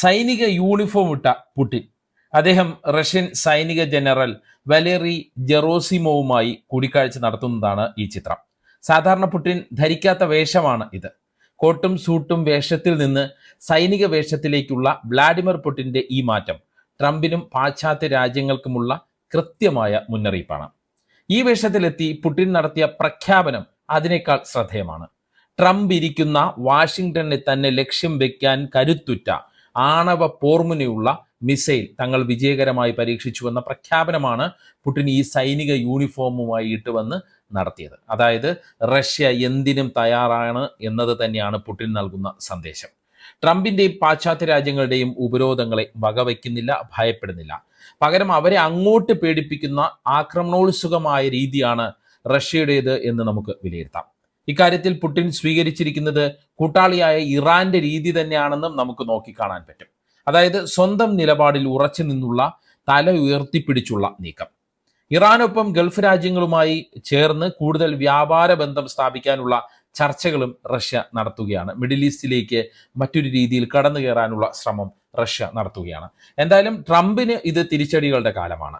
സൈനിക യൂണിഫോം ഇട്ട പുടിൻ. അദ്ദേഹം റഷ്യൻ സൈനിക ജനറൽ വലേറി ജെറോസിമോവുമായി കൂടിക്കാഴ്ച നടത്തുന്നതാണ് ഈ ചിത്രം. സാധാരണ പുടിൻ ധരിക്കാത്ത വേഷമാണ് ഇത്. കോട്ടും സൂട്ടും വേഷത്തിൽ നിന്ന് സൈനിക വേഷത്തിലേക്കുള്ള വ്ളാഡിമിർ പുടിന്റെ ഈ മാറ്റം ട്രംപിനും പാശ്ചാത്യ രാജ്യങ്ങൾക്കുമുള്ള കൃത്യമായ മുന്നറിയിപ്പാണ്. ഈ വേഷത്തിലെത്തി പുടിൻ നടത്തിയ പ്രഖ്യാപനം അതിനേക്കാൾ ശ്രദ്ധേയമാണ്. ട്രംപ് ഇരിക്കുന്ന വാഷിംഗ്ടണിൽ തന്നെ ലക്ഷ്യം വെക്കാൻ കരുത്തുറ്റ ആണവ പോർമുനയുള്ള മിസൈൽ തങ്ങൾ വിജയകരമായി പരീക്ഷിച്ചുവെന്ന പ്രഖ്യാപനമാണ് പുടിൻ ഈ സൈനിക യൂണിഫോമുമായി ഇട്ടുവന്ന് നടത്തിയത്. അതായത് റഷ്യ എന്തിനും തയ്യാറാണ് എന്നത് തന്നെയാണ് പുടിൻ നൽകുന്ന സന്ദേശം. ട്രംപിന്റെയും പാശ്ചാത്യ രാജ്യങ്ങളുടെയും ഉപരോധങ്ങളെ വകവയ്ക്കുന്നില്ല ഭയപ്പെടുന്നില്ല. പകരം അവരെ അങ്ങോട്ട് പേടിപ്പിക്കുന്ന ആക്രമണോത്സുകമായ രീതിയാണ് റഷ്യയുടേത് എന്ന് നമുക്ക് വിലയിരുത്താം. ഇക്കാര്യത്തിൽ പുടിൻ സ്വീകരിച്ചിരിക്കുന്നത് കൂട്ടാളിയായ ഇറാന്റെ രീതി തന്നെയാണെന്നും നമുക്ക് നോക്കിക്കാണാൻ പറ്റും. അതായത് സ്വന്തം നിലപാടിൽ ഉറച്ചു നിന്നുള്ള തല ഉയർത്തിപ്പിടിച്ചുള്ള നീക്കം. ഇറാനൊപ്പം ഗൾഫ് രാജ്യങ്ങളുമായി ചേർന്ന് കൂടുതൽ വ്യാപാര ബന്ധം സ്ഥാപിക്കാനുള്ള ചർച്ചകളും റഷ്യ നടത്തുകയാണ്. മിഡിൽ ഈസ്റ്റിലേക്ക് മറ്റൊരു രീതിയിൽ കടന്നു കയറാനുള്ള ശ്രമം റഷ്യ നടത്തുകയാണ്. എന്തായാലും ട്രംപിന് ഇത് തിരിച്ചടികളുടെ കാലമാണ്.